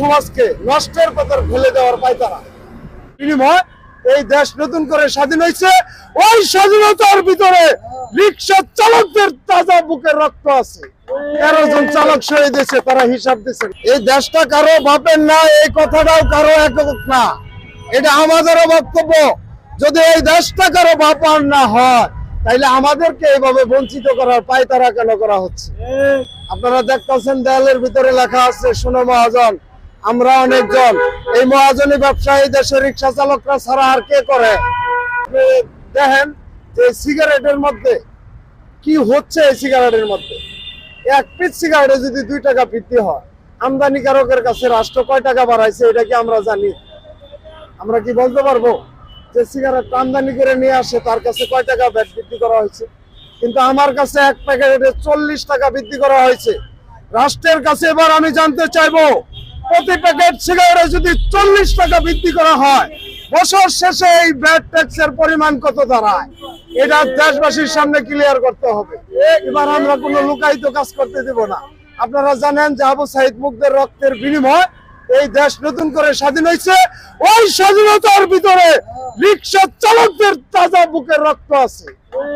সমাজকে নষ্টের পথে ফেলে দেওয়ার পায়তারা। বিনিময় এই দেশ নতুন করে স্বাধীন হয়েছে। ওই স্বাধীনতার ভিতরে রিক্সা চালকদের তাজা বুকের রক্ত আছে। তেরো জন চালক শহীদ হয়েছে তারা হিসাব দিচ্ছেন এই দেশটা কারও বাপের না, এই কথাটাও কারও একক না। এটা আমাদেরও বক্তব্য। যদি এই দেশটা কারও বাপার না হয়, তাইলে আমাদেরকে এইভাবে বঞ্চিত করার পায়তারা কেন করা হচ্ছে? আপনারা দেখতেছেন দেয়ালের ভিতরে লেখা আছে, শুনো মহাজন আমরা অনেকজন এই মহাজনী ব্যবসায়ী দেশের রিক্সা চালকরা ছাড়া আর কে করে? দেখেন যে সিগারেটের মধ্যে কি হচ্ছে এই সিগারেটের মধ্যে? এক পিস সিগারেটে যদি দুই টাকা বৃদ্ধি হয়, আমদানিকারকের কাছে রাষ্ট্র কয় টাকা বাড়াইছে এটা কি আমরা জানি? আমরা কি বলতে পারব যে সিগারেট আমদানি করে নিয়ে আসে, তার কাছে কয় টাকা ব্যাট বৃদ্ধি করা হয়েছে? কিন্তু আমার কাছে এক প্যাকেটে চল্লিশ টাকা বৃদ্ধি করা হয়েছে। রাষ্ট্রের কাছে এবার আমি জানতে চাইব প্রতি প্যাকেট সিগারেটে যদি চল্লিশ টাকা বৃদ্ধি করা হয়, বছর শেষে এই ভ্যাট ট্যাক্সের পরিমাণ কত দাঁড়ায়? এটা দেশবাসীর সামনে ক্লিয়ার করতে হবে। এবার আমরা কোনো লুকায়িত কাজ করতে দেব না। আপনারা জানেন যে আবু সাইদ মুগ্ধের রক্তের বিনিময় এই দেশ নতুন করে স্বাধীন হয়েছে। ওই স্বাধীনতার ভিতরে রিক্সা চালকদের তাজা বুকের রক্ত আছে।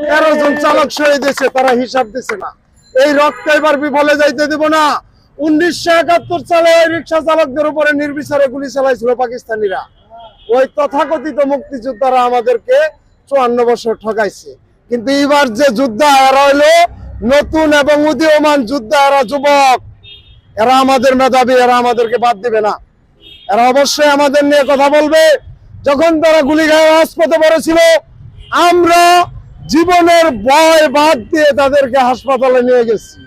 তেরো জন চালক শহীদ হয়েছে, তারা হিসাব দিছে না। এই রক্ত এবার বিফলে যাইতে দেব না। উনিশশো একাত্তর সালে রিক্সা চালকদের উপরে নির্বিচারে গুলি চালাইছিল পাকিস্তানিরা। ওই তথাকথিত মুক্তিযোদ্ধারা আমাদেরকে চুয়ান্ন বছর ঠকাইছে। কিন্তু এবার যে নতুন এবং উদীয়মান যুদ্ধ এরা যুবক। এরা আমাদের মেধাবী, এরা আমাদেরকে বাদ দিবে না। এরা অবশ্যই আমাদের নিয়ে কথা বলবে। যখন তারা গুলি খায় রাজপথে পড়েছিল, আমরা জীবনের ভয় বাদ দিয়ে তাদেরকে হাসপাতালে নিয়ে গেছি।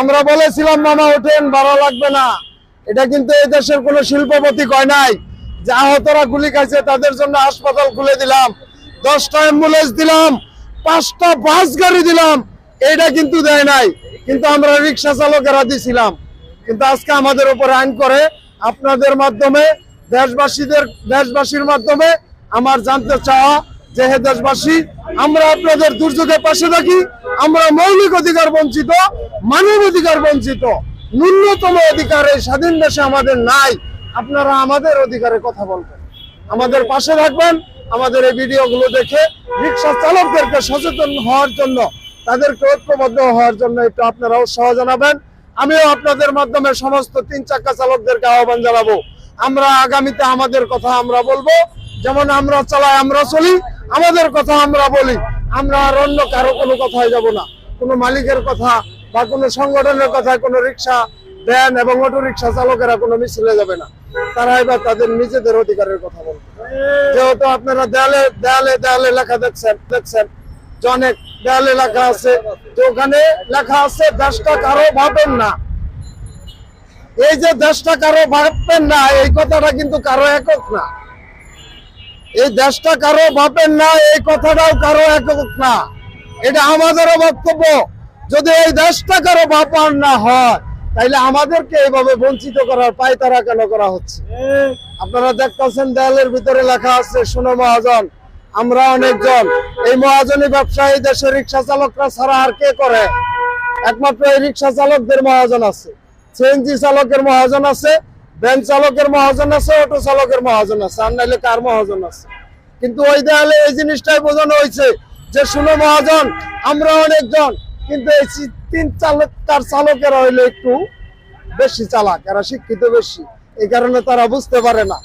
আমরা বলেছিলাম, মামা, ওঠেন ভালো লাগবে না। এটা কিন্তু এই দেশের কোনো শিল্পপতি কয় নাই। যে আহতরা গুলি খাইছে, তাদের জন্য হাসপাতাল খুলে দিলাম। দশটা অ্যাম্বুলেন্স দিলাম, পাঁচটা বাস গাড়ি দিলাম। এটা কিন্তু দেয় নাই। কিন্তু আমরা রিক্সা চালকেরা দিছিলাম। কিন্তু আজকে আমাদের উপরে আইন করে আপনাদের মাধ্যমে, দেশবাসীদের, দেশবাসীর মাধ্যমে আমার জানতে চাওয়া যে হে দেশবাসী, আমরা আপনাদের দুর্যোগের পাশে থাকি, আমরা মৌলিক অধিকার বঞ্চিত, মানব অধিকার বঞ্চিত। ন্যূনতম অধিকার এই স্বাধীন দেশে আমাদের নাই। আপনারা আমাদের অধিকারে কথা বলবেন। আমাদের পাশে থাকবেন, আমাদের এই ভিডিওগুলো দেখে রিক্সা চালকদেরকে সচেতন হওয়ার জন্য, তাদেরকে ঐক্যবদ্ধ হওয়ার জন্য একটু আপনারা উৎসাহ জানাবেন। আমিও আপনাদের মাধ্যমে সমস্ত তিন চাক্কা চালকদেরকে আহ্বান জানাব। আমরা আগামীতে আমাদের কথা আমরা বলব। যেমন আমরা চালাই, আমরা চলি। আমাদের কথা আমরা বলি, আমরা আর অন্য কারও কোনো কথায় যাব না। কোনো মালিকের কথা বা কোনো সংগঠনের কথা, কোনো রিক্সা, ভ্যান এবং অটো রিক্সা চালকেরা কোনো মিছিলে যাবে না। তারা এবার তাদের নিজেদের অধিকারের কথা বলবে। যেহেতু আপনারা দেয়ালে দেয়ালে দেয়ালে লেখা দেখছেন দেখছেন যে অনেক দেয়ালে লেখা আছে যে ওখানে লেখা আছে, দেশটা কারও ভাবেন না। এই যে, দেশটা কারও ভাববেন না, এই কথাটা কিন্তু কারও একক না। এই দেশটা কারও ভাবেন না, এই কথাটাও কারও একক না। এটা আমাদেরও বক্তব্য। যদি এই দেশটা কারও ভাপার না হয়, তাইলে আমাদেরকে এইভাবে বঞ্চিত করার পায়তারা কেন করা হচ্ছে? আপনারা দেখতেছেন দেয়ালের ভিতরে লেখা আছে, শুনো মহাজন, আমরা অনেকজন। এই মহাজনী ব্যবসায়ী দেশের রিক্সা চালকরা ছাড়া আর কে করে? একমাত্র এই রিক্সা চালকদের মহাজন আছে। সিএনজি চালকের মহাজন আছে। ভ্যান চালকের মহাজন আছে অটো চালকের মহাজন আছে, আর নাইলে কার মহাজন আছে? কিন্তু ওই দেয়ালে এই জিনিসটাই বোঝানো হয়েছে যে, শুনো মহাজন, আমরা অনেকজন, কিন্তু এই তিন চালক, তার চালকেরা হইলে একটু বেশি চালাক, এরা শিক্ষিত বেশি। এই কারণে তারা বুঝতে পারে না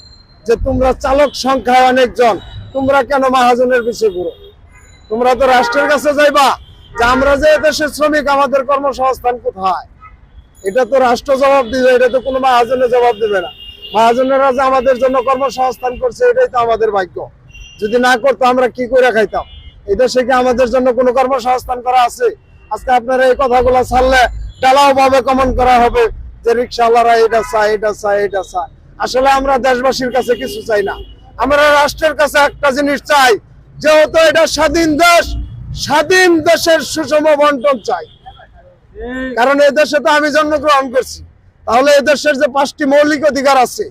যে, তোমরা চালক সংখ্যায় অনেকজন, তোমরা কেন মহাজনের পিছিয়ে ঘুরো? তোমরা তো রাষ্ট্রের কাছে যাইবা, যে আমরা যে দেশের শ্রমিক, আমাদের কর্মসংস্থান কোথায়? এটা তো রাষ্ট্র জবাব দিবে, এটা তো কোনো মহাজনের জবাব দিবে না। মহাজনেরা যে আমাদের জন্য কর্মসংস্থান করছে, এটাই তো আমাদের ভাগ্য। যদি না করতো, আমরা কি করে খাইতাম? এই দেশে কি আমাদের জন্য কোনো কর্মসংস্থান করা আছে? আজকে আপনারা এই কথাগুলো ছাড়লে ডালাও ভাবে কমন করা হবে যে রিক্সাওয়ালারা এটা চায় এটা চায় এটা চায়। আসলে আমরা দেশবাসীর কাছে কিছু চাই না। আমরা রাষ্ট্রের কাছে একটা জিনিস চাই, যেহেতু এটা স্বাধীন দেশ, স্বাধীন দেশের সুষম বন্টন চাই। কারণ এই দেশে তো আমি জন্মগ্রহণ করছি। তাহলে এই দেশের যে পাঁচটি মৌলিক অধিকার আছে,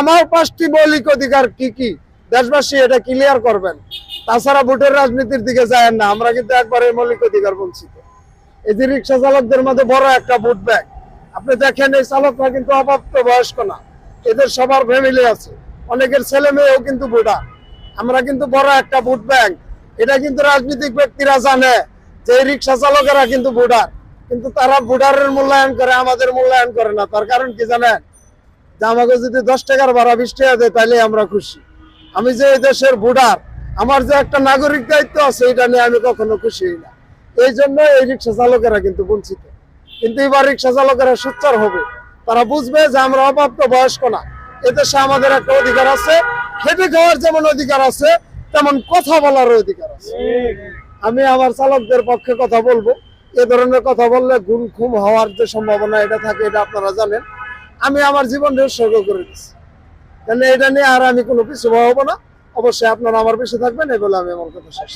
আমার পাঁচটি মৌলিক অধিকার কি কি? দেশবাসী এটা ক্লিয়ার করবেন। তাছাড়া ভোটের রাজনীতির দিকে যায় না, আমরা কিন্তু একবারে মৌলিক অধিকার বঞ্চিত। এই যে রিক্সা চালকদের মধ্যে বড় একটা ভোট ব্যাগ আপনি দেখেন, এই চালকরা কিন্তু অপ্রাপ্ত বয়স্ক না। এদের সবার ফ্যামিলি আছে। অনেকের ছেলে মেয়েও কিন্তু ভোটার। আমরা কিন্তু বড় একটা ভোট ব্যাংক। এটা কিন্তু রাজনৈতিক ব্যক্তিরা জানে যে রিক্সা চালকেরা কিন্তু ভোটার। কিন্তু তারা ভোটারের মূল্যায়ন করে, আমাদের মূল্যায়ন করে না। তার কারণ কি জানেন? যে আমাকে যদি দশ টাকার ভাড়া বিশ টাকা দেয় তাহলে আমরা খুশি। আমি যে এই দেশের ভোটার, আমার যে একটা নাগরিক দায়িত্ব আছে, এটা নিয়ে আমি কখনো খুশি হই না। এই জন্য এই রিক্সা চালকেরা কিন্তু বঞ্চিত। কিন্তু এবার রিক্সা চালকেরা সোচ্চার হবে। তারা বুঝবে যে আমরা অপ্রাপ্ত বয়স্ক না। এদেশে আমাদের একটা অধিকার আছে। খেটে খাওয়ার যেমন অধিকার আছে, তেমন কথা বলার অধিকার আছে। আমি আমার চালকদের পক্ষে কথা বলব। এ ধরনের কথা বললে গুম খুম হওয়ার যে সম্ভাবনা এটা থাকে, এটা আপনারা জানেন। আমি আমার জীবন উৎসর্গ করে দিচ্ছি কেন এটা নিয়ে আর আমি কোনো কিছু হব না। অবশ্যই আপনারা আমার পিছিয়ে থাকবেন এগুলো বলে আমি আমার কথা শেষ